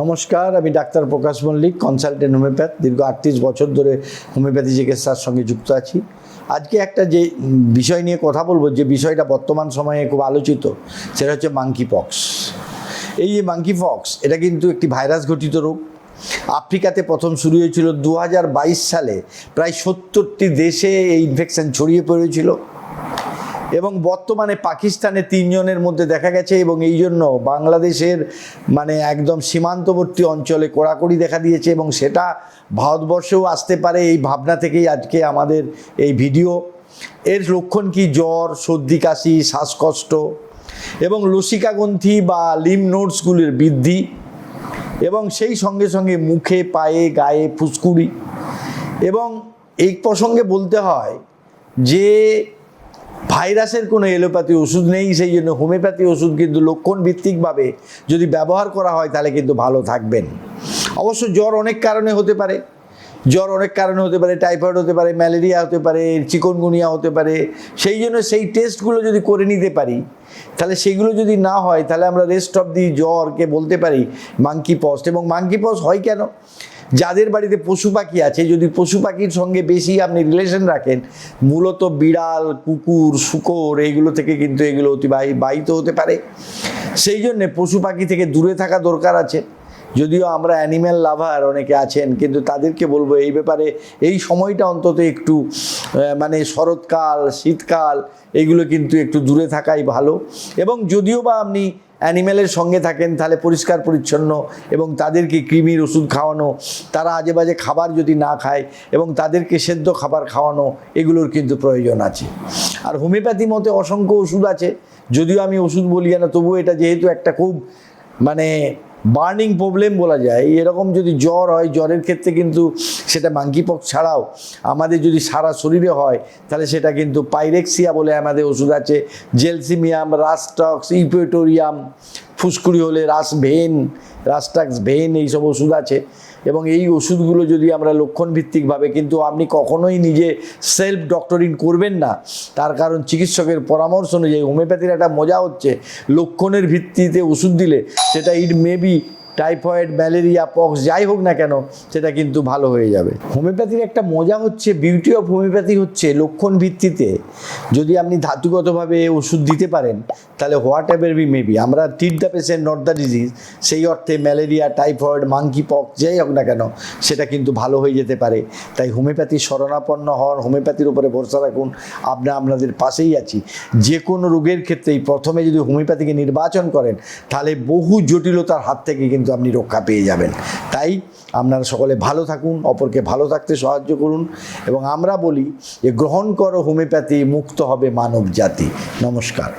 নমস্কার, আমি doctor Prakash Mallick consultant homeopath দীর্ঘ আটত্রিশ বছর ধরে হোমিওপ্যাথি চিকিৎসার সঙ্গে যুক্ত আছি। আজকে একটা যে বিষয় নিয়ে কথা বলব, যে বিষয়টা বর্তমান সময়ে খুব আলোচিত, সেটা হচ্ছে মাংকি পক্স এই যে মাংকি পক্স এটা কিন্তু একটি ভাইরাস ঘটিত রোগ। আফ্রিকাতে প্রথম শুরু হয়েছিল দু হাজার বাইশ সালে, প্রায় সত্তরটি দেশে এই ইনফেকশন ছড়িয়ে পড়েছিল। এবং বর্তমানে পাকিস্তানে তিনজনের মধ্যে দেখা গেছে এবং এই জন্য বাংলাদেশের মানে একদম সীমান্তবর্তী অঞ্চলে কড়াকড়ি দেখা দিয়েছে এবং সেটা ভারতবর্ষেও আসতে পারে এই ভাবনা থেকেই আজকে আমাদের এই ভিডিও। এর লক্ষণ কি? জ্বর, সর্দি, কাশি, শ্বাসকষ্ট এবং লসিকাগ্রন্থি বা লিম নোটসগুলির বৃদ্ধি এবং সেই সঙ্গে সঙ্গে মুখে, পায়ে, গায়ে ফুসকুড়ি এবং এই প্রসঙ্গে বলতে হয় যে ভাইরাসের কোনো এলোপ্যাথি ওষুধ নেই, সেই জন্য হোমিওপ্যাথি ওষুধ কিন্তু লক্ষণ ভিত্তিকভাবে যদি ব্যবহার করা হয়, তাহলে কিন্তু ভালো থাকবেন। অবশ্য জ্বর অনেক কারণে হতে পারে। জ্বর অনেক কারণে হতে পারে, টাইফয়েড হতে পারে, ম্যালেরিয়া হতে পারে, চিকনগুনিয়া হতে পারে। সেই জন্য সেই টেস্টগুলো যদি করে নিতে পারি, তাহলে সেগুলো যদি না হয়, তাহলে আমরা রেস্ট অফ দি জ্বরকে বলতে পারি মাঙ্কি পস্ট এবং মাঙ্কি পস্ট হয় কেন? যাদের বাড়িতে পশু পাখি আছে, যদি পশু পাখির সঙ্গে বেশি আপনি রিলেশন রাখেন, মূলত বিড়াল, কুকুর, শুকর, এইগুলো থেকে কিন্তু এগুলো অতিবাহী বাহিত হতে পারে। সেই জন্যে পশু পাখি থেকে দূরে থাকা দরকার আছে। যদিও আমরা অ্যানিম্যাল লাভার অনেকে আছেন, কিন্তু তাদেরকে বলব এই ব্যাপারে, এই সময়টা অন্তত একটু মানে শরৎকাল, শীতকাল এইগুলো কিন্তু একটু দূরে থাকাই ভালো। এবং যদিও বা আপনি অ্যানিম্যালের সঙ্গে থাকেন, তাহলে পরিষ্কার পরিচ্ছন্ন এবং তাদেরকে কৃমির ওষুধ খাওয়ানো, তারা আজে বাজে খাবার যদি না খায় এবং তাদেরকে সেদ্ধ খাবার খাওয়ানো, এগুলোর কিন্তু প্রয়োজন আছে। আর হোমিওপ্যাথি মতে অসংখ্য ওষুধ আছে, যদিও আমি ওষুধ বলি না, তবুও এটা যেহেতু একটা খুব মানে বার্নিং প্রবলেম বলা যায়। এরকম যদি জ্বর হয়, জ্বরের ক্ষেত্রে কিন্তু সেটা মাঙ্কিপক্স ছাড়াও আমাদের যদি সারা শরীরে হয়, তাহলে সেটা কিন্তু পাইরেক্সিয়া বলে আমাদের ওষুধ আছে জেলসিমিয়াম রাস্টক্স ইউপেটোরিয়াম ফুসকুড়ি হলে রাস ভেন রাস্টাক্স ভেন এইসব ওষুধ আছে। এবং এই ওষুধগুলো যদি আমরা লক্ষণ ভিত্তিকভাবে কিন্তু আপনি কখনোই নিজে সেলফ ডক্টরিং করবেন না। তার কারণ চিকিৎসকের পরামর্শ অনুযায়ী হোমিওপ্যাথির একটা মজা হচ্ছে, লক্ষণের ভিত্তিতে ওষুধ দিলে সেটা it maybe typhoid, malaria, pox, যাই হোক না কেন, সেটা কিন্তু ভালো হয়ে যাবে। হোমিওপ্যাথির একটা মজা হচ্ছে বিউটি অফ হোমিওপ্যাথি হচ্ছে লক্ষণ ভিত্তিতে। যদি আপনি ধাতুগতভাবে ওষুধ দিতে পারেন, তাহলে হোয়াট এভার বি মেবি আমরা টিট the patient not the disease সেই অর্থে ম্যালেরিয়া, টাইফয়েড মাঙ্কি পক্স যাই হোক না কেন, সেটা কিন্তু ভালো হয়ে যেতে পারে। তাই হোমিওপ্যাথি শরণাপন্ন হন, হোমিওপ্যাথির উপরে ভরসা রাখুন, আমরা আপনাদের পাশেই আছি। যে কোনো রোগের ক্ষেত্রেই প্রথমে যদি হোমিওপ্যাথিকে নির্বাচন করেন, তাহলে বহু জটিলতার হাত থেকে কিন্তু আপনি রক্ষা পেয়ে যাবেন। তাই আপনারা সকলে ভালো থাকুন, অপরকে ভালো থাকতে সাহায্য করুন এবং আমরা বলি যে গ্রহণ করো হোমিওপ্যাথি, মুক্ত হবে মানব জাতি নমস্কার।